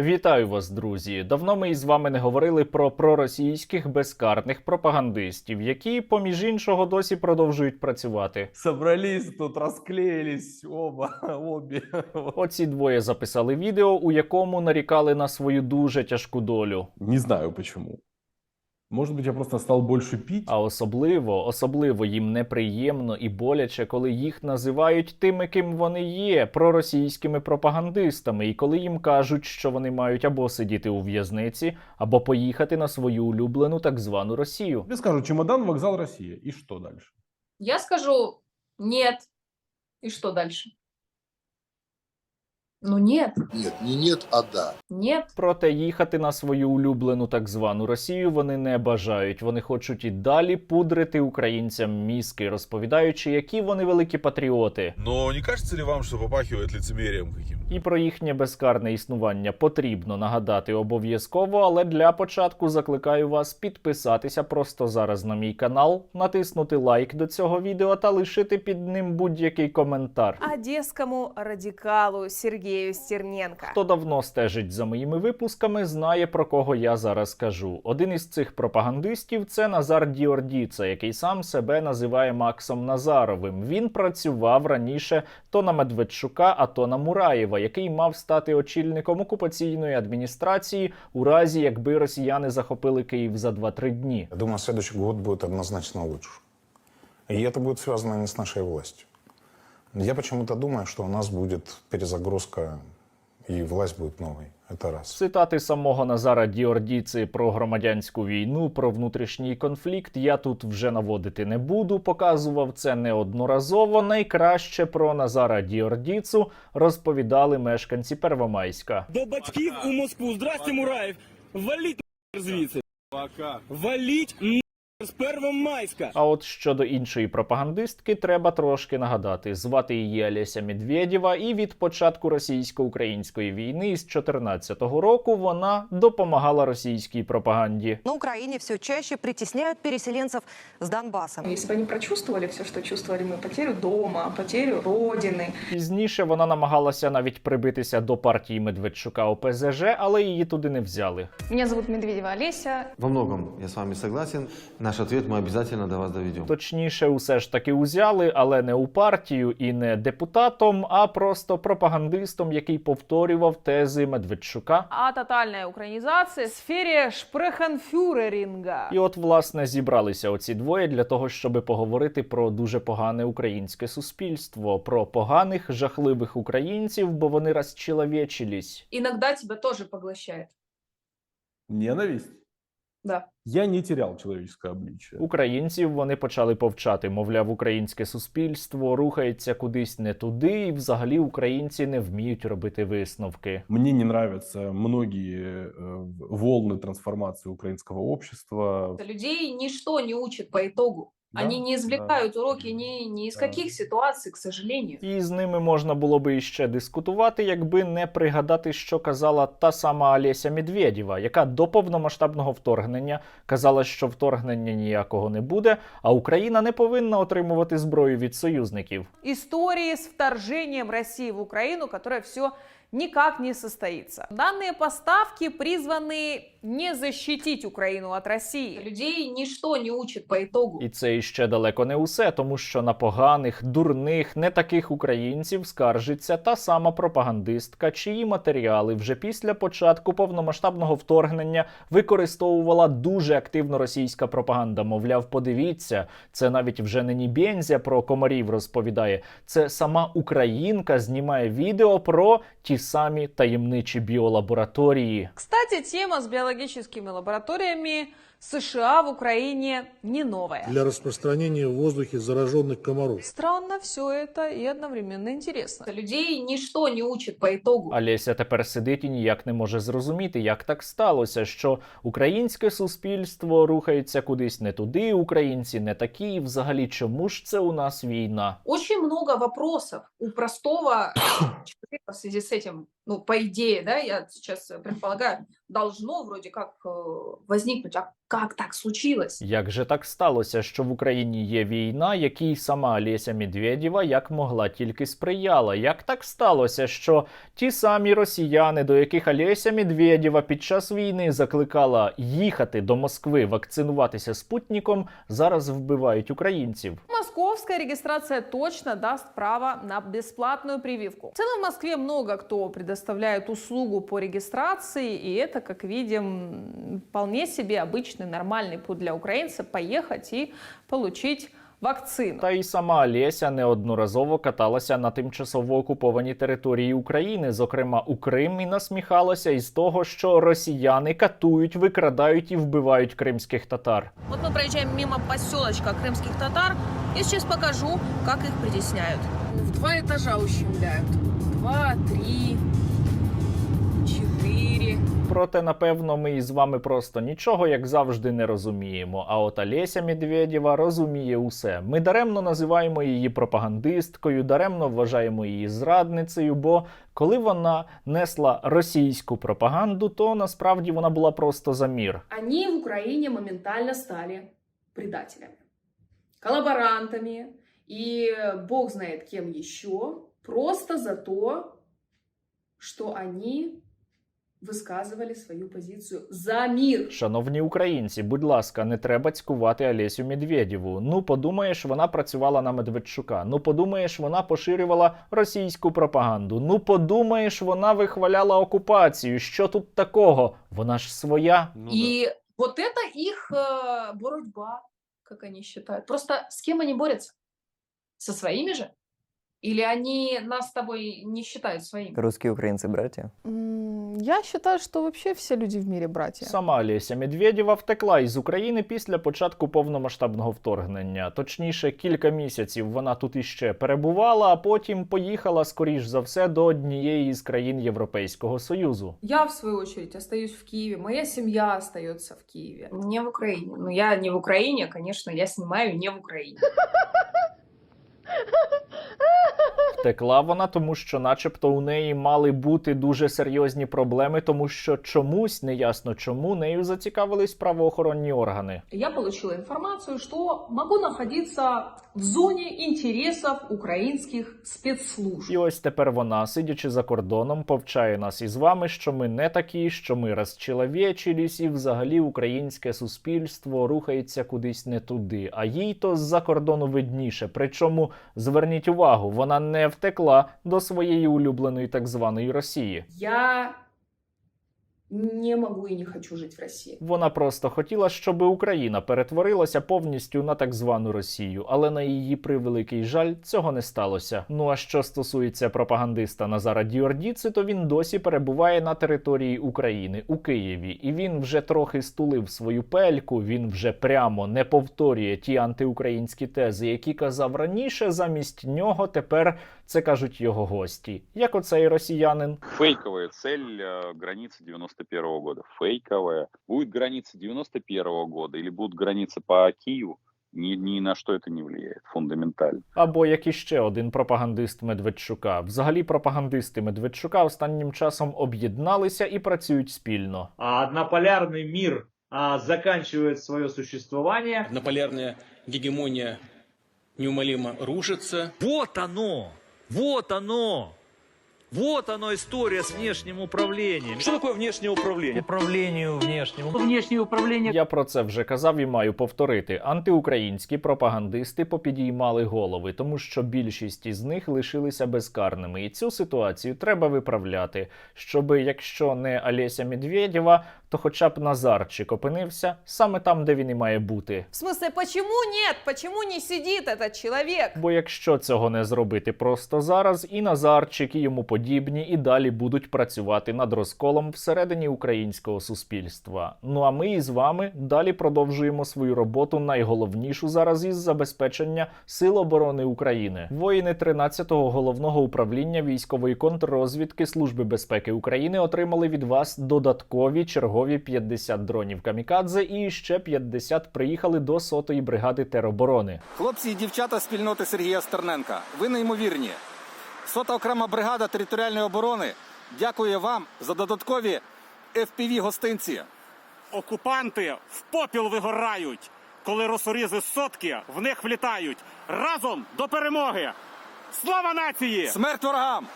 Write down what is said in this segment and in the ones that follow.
Вітаю вас, друзі! Давно ми із вами не говорили про проросійських безкарних пропагандистів, які, поміж іншого, досі продовжують працювати. Собрались тут, розклеїлись оба, обі. Оці двоє записали відео, у якому нарікали на свою дуже тяжку долю. Не знаю почему. Может быть, я просто стал больше пить? А особливо, особливо їм неприємно і боляче, коли їх називають тими, ким вони є, проросійськими пропагандистами, і коли їм кажуть, що вони мають або сидіти у в'язниці, або поїхати на свою улюблену так звану Росію. Тебе скажу, чемодан, вокзал, Россия. И что дальше? Я скажу нет. И что дальше? Ну нет, Нет, не нет, а да. нет. Проте їхати на свою улюблену так звану Росію вони не бажають. Вони хочуть і далі пудрити українцям мізки, розповідаючи, які вони великі патріоти. Но не кажется ли вам, что попахивает лицемерием каким? І про їхнє безкарне існування потрібно нагадати обов'язково, але для початку закликаю вас підписатися просто зараз на мій канал, натиснути лайк до цього відео та лишити під ним будь-який коментар. одесскому радикалу Сергею Стерненко. Хто давно стежить за моїми випусками, знає про кого я зараз кажу. Один із цих пропагандистів це Назар Діордіца, який сам себе називає Максом Назаровим. Він працював раніше то на Медведчука, а то на Мураєва, який мав стати очільником окупаційної адміністрації у разі, якби росіяни захопили Київ за 2-3 дні. Я думаю, следующий год будет однозначно лучше. И это будет связано не с нашей властью. Я почему-то думаю, что у нас будет перезагрузка, и власть будет новой. Это раз. Цитати самого Назара Діордіци про громадянську війну, про внутрішній конфлікт я тут вже наводити не буду. Показував це неодноразово. Найкраще про Назара Діордіцу розповідали мешканці Первомайська. До батьків у Москву. Здрасте, Мураєв. Валіть нахер звідси. Валіть нахер з Первомайська. А от щодо іншої пропагандистки, треба трошки нагадати. Звати її Олеся Медведєва, і від початку російсько-української війни із 2014 року вона допомагала російській пропаганді. На Украине все чаще притесняют переселенцев с Донбасса. Если бы они прочувствовали все, что чувствовали мы, потерю дома, потерю родины, Пізніше вона намагалася навіть прибитися до партії Медведчука ОПЗЖ, але її туди не взяли. Меня зовут Медведева Олеся. Во многом я с вами согласен. наш ответ мы обязательно до вас доведем. Точніше, усе ж таки узяли, але не у партію і не депутатом, а просто пропагандистом, який повторював тези Медведчука. О тотальной украинизации в сфере шпрехенфюреринга. І от, власне, зібралися оці двоє для того, щоб поговорити про дуже погане українське суспільство, про поганих, жахливих українців, бо вони розчеловечились. Иногда тебя тоже поглощает. Ненависть? Да. Я не терял человеческое обличчя. Українців вони почали повчати, мовляв, українське суспільство рухається кудись не туди, і взагалі українці не вміють робити висновки. Мне не нравятся многие э, волны трансформации украинского общества. Людей ничто не учит по итогу. Да, Они не извлекают да. уроки ни, ни из Да. каких ситуаций, к сожалению. І з ними можна було би іще дискутувати, якби не пригадати, що казала та сама Олеся Медведєва, яка до повномасштабного вторгнення казала, що вторгнення ніякого не буде, а Україна не повинна отримувати зброю від союзників. Истории с вторжением России в Украину, которое все никак не состоится. Данные поставки призваны не защитить Украину от России. Людей ничто не учит по итогу. І це іще далеко не усе, тому що на поганих, дурних, не таких українців скаржиться та сама пропагандистка, чиї матеріали вже після початку повномасштабного вторгнення використовувала дуже активно російська пропаганда. Мовляв, подивіться, це навіть вже не Нібензя про комарів розповідає. Це сама українка знімає відео про ті самі таємничі біолабораторії. Кстати, тема с биологическими лабораториями США в Украине не новая. Для распространения в воздухе зараженных комаров. Странно все это и одновременно интересно. Людей ничто не учит по итогу. Олеся тепер сидить і ніяк не може зрозуміти, як так сталося, що українське суспільство рухається кудись не туди, українці не такі. і Взагалі, чому ж це у нас війна? Очень много вопросов у простого человека в связи с этим. Ну, по идее, да, я сейчас предполагаю, должно вроде как э, возникнуть. А Как так случилось? Як же так сталося, що в Україні є війна, якій сама Олеся Медведєва як могла тільки сприяла? Як так сталося, що ті самі росіяни, до яких Олеся Медведєва під час війни закликала їхати до Москви вакцинуватися спутником, зараз вбивають українців? Московская регистрация точно даст право на бесплатную прививку. В целом в Москве много кто предоставляет услугу по регистрации, и это, как видим, вполне себе обычный нормальный путь для украинца поехать и получить вакцину. Та й сама Олеся неодноразово каталася на тимчасово окупованій території України, зокрема у Крим, і насміхалася із того, що росіяни катують, викрадають і вбивають кримських татар. Вот мы проезжаем мимо поселочка крымских татар. Я сейчас покажу, как их притесняют. В два этажа ущемляют. Два, три, четыре. Проте, напевно, ми із вами просто нічого, як завжди, не розуміємо. А от Олеся Медведєва розуміє усе. Ми даремно називаємо її пропагандисткою, даремно вважаємо її зрадницею. Бо коли вона несла російську пропаганду, то насправді вона була просто за мір. Они в Украине моментально стали предателями, коллаборантами и бог знает кем еще, просто за то, что они высказывали свою позицию за мир. Шановні українці, будь ласка, не треба цькувати Олесю Медведєву. Ну, подумаєш, вона працювала на Медведчука. Ну, подумаєш, вона поширювала російську пропаганду. Ну, подумаєш, вона вихваляла окупацію. Що тут такого? Вона ж своя. И вот это их э, борьба, как они считают. Просто с кем они борются? Со своими же? Или они нас с тобой не считают своими? Русские украинцы братья. Я считаю, что вообще все люди в мире братья. Сама Олеся Медведєва втекла із України після початку повномасштабного вторгнення. Точніше, кілька місяців вона тут іще перебувала, а потім поїхала, скоріш за все, до однієї із країн Європейського Союзу. Я, в свою очередь, остаюсь в Киеве, моя семья остается в Киеве. Не в Украине. Ну, я не в Украине, конечно, я снимаю не в Украине. Втекла вона, тому що, начебто, у неї мали бути дуже серйозні проблеми, тому що чомусь неясно чому нею зацікавились правоохоронні органи. Я получила інформацію, що можу находиться в зоне интересов украинских спецслужб. І ось тепер вона, сидячи за кордоном, повчає нас із вами, що ми не такі, що ми розчеловечились, і взагалі українське суспільство рухається кудись не туди. А їй то з-за кордону видніше. Причому зверніть увагу, вона не втекла до своєї улюбленої так званої Росії. Я не могу и не хочу жить в России. Вона просто хотіла, щоб Україна перетворилася повністю на так звану Росію, але на її превеликий жаль цього не сталося. Ну а що стосується пропагандиста Назара Діордіци, то він досі перебуває на території України у Києві, і він вже трохи стулив свою пельку. Він вже прямо не повторює ті антиукраїнські тези, які казав раніше. Замість нього тепер це кажуть його гості, як оцей росіянин. Фейковая цель э, границы 91 года. Фейковая. Будет граница 91 года или будут границы по Киеву, ни, ни на что это не влияет фундаментально. Або як іще один пропагандист Медведчука. Взагалі, пропагандисти Медведчука останнім часом об'єдналися і працюють спільно. А однополярный мир а, заканчивает свое существование. Однополярная гегемония неумолимо рушится. Вот оно! Вот оно! Вот оно история с внешним управлением. Что такое внешнее управление? Управлению внешнему. Внешнее управление. Я про це вже казав і маю повторити. Антиукраїнські пропагандисти попідіймали голови, тому що більшість із них лишилися безкарними. І цю ситуацію треба виправляти, щоби, якщо не Олеся Медведєва, то хоча б Назарчик опинився саме там, де він і має бути. В смысле, почему нет? Почему не сидит этот человек? Бо якщо цього не зробити просто зараз, і Назарчик, і йому подібні і далі будуть працювати над розколом всередині українського суспільства. Ну а ми із вами далі продовжуємо свою роботу, найголовнішу зараз із забезпечення сил оборони України. Воїни 13-го головного управління військової контррозвідки Служби безпеки України отримали від вас додаткові чергові 50 дронів камікадзе, і ще 50 приїхали до сотої бригади тероборони. Хлопці і дівчата спільноти Сергія Стерненка, ви неймовірні. Сота окрема бригада територіальної оборони дякує вам за додаткові FPV гостинці. окупанти в попіл вигорають, коли росорізи сотки в них влітають. Разом до перемоги! Слава нації! Смерть ворогам!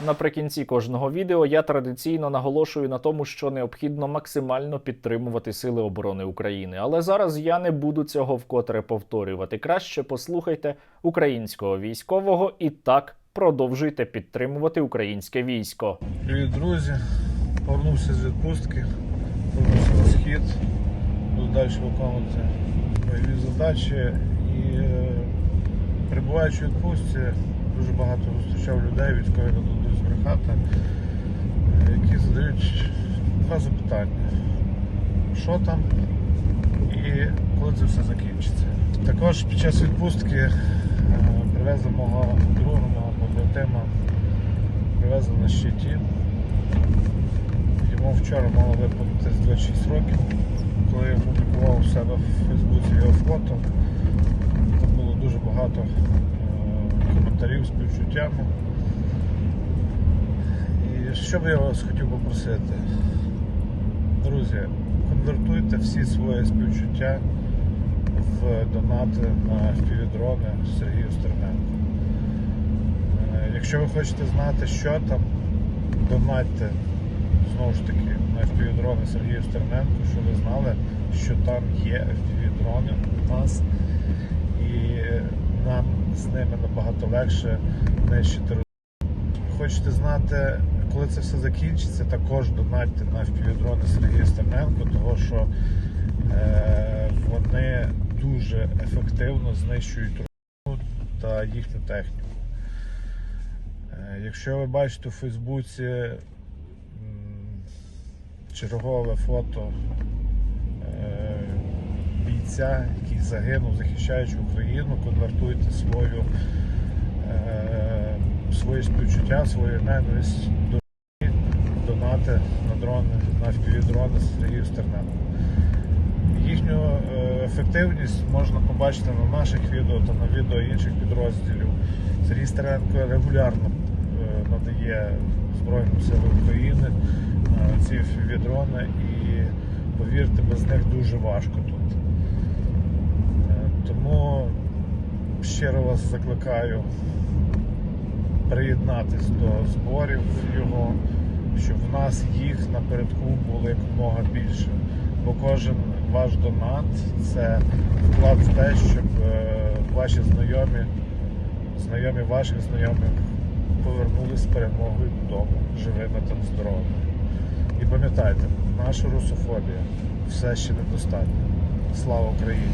Наприкінці кожного відео я традиційно наголошую на тому, що необхідно максимально підтримувати Сили оборони України. Але зараз я не буду цього вкотре повторювати. Краще послухайте українського військового і так продовжуйте підтримувати українське військо. Привіт, друзі. Повернувся з відпустки, повернувся на схід, буду далі виконувати бойові задачі. І е, перебуваючи у відпустці, дуже багато зустрічав людей, військові не збрехати, е, які задають два запитання. Що там і коли це все закінчиться. Також під час відпустки е, привезли мого друга, мого побратима, привезли на щиті. Йому вчора мало виповнитись 26 років, коли я публікував у себе в Фейсбуці його фото. Там було дуже багато е, коментарів з співчуттями. Що би я вас хотів попросити? Друзі, конвертуйте всі свої співчуття в донати на впівдрони Сергію Стерненку. Е, Якщо ви хочете знати, що там, донатьте знову ж таки на FPV-дрони Сергію Стерненку, щоб ви знали, що там є FPV-дрони у нас. І нам з ними набагато легше нищити. Хочете знати, коли це все закінчиться, також донатьте на FPV-дрони Сергія Стерненко, тому що е, вони дуже ефективно знищують Росію та їхню техніку. Е, Якщо ви бачите у Фейсбуці чергове фото е, бійця, який загинув, захищаючи Україну, конвертуйте свою, е, свої співчуття, свою ненависть до донати на дрони, на FPV-дрони Сергію Стерненку. Їхню е, ефективність можна побачити на наших відео та на відео інших підрозділів. Сергій Стерненко регулярно е, надає Збройним силам України е, ці FPV-дрони і повірте, без них дуже важко тут. Тому щиро вас закликаю приєднатись до зборів його, щоб в нас їх напередку було якомога більше. Бо кожен ваш донат це вклад в те, щоб е, ваші знайомі, знайомі ваших знайомих повернулись з перемогою додому, живими та здоровими. І пам'ятайте, наша русофобія все ще недостатня. Слава Україні!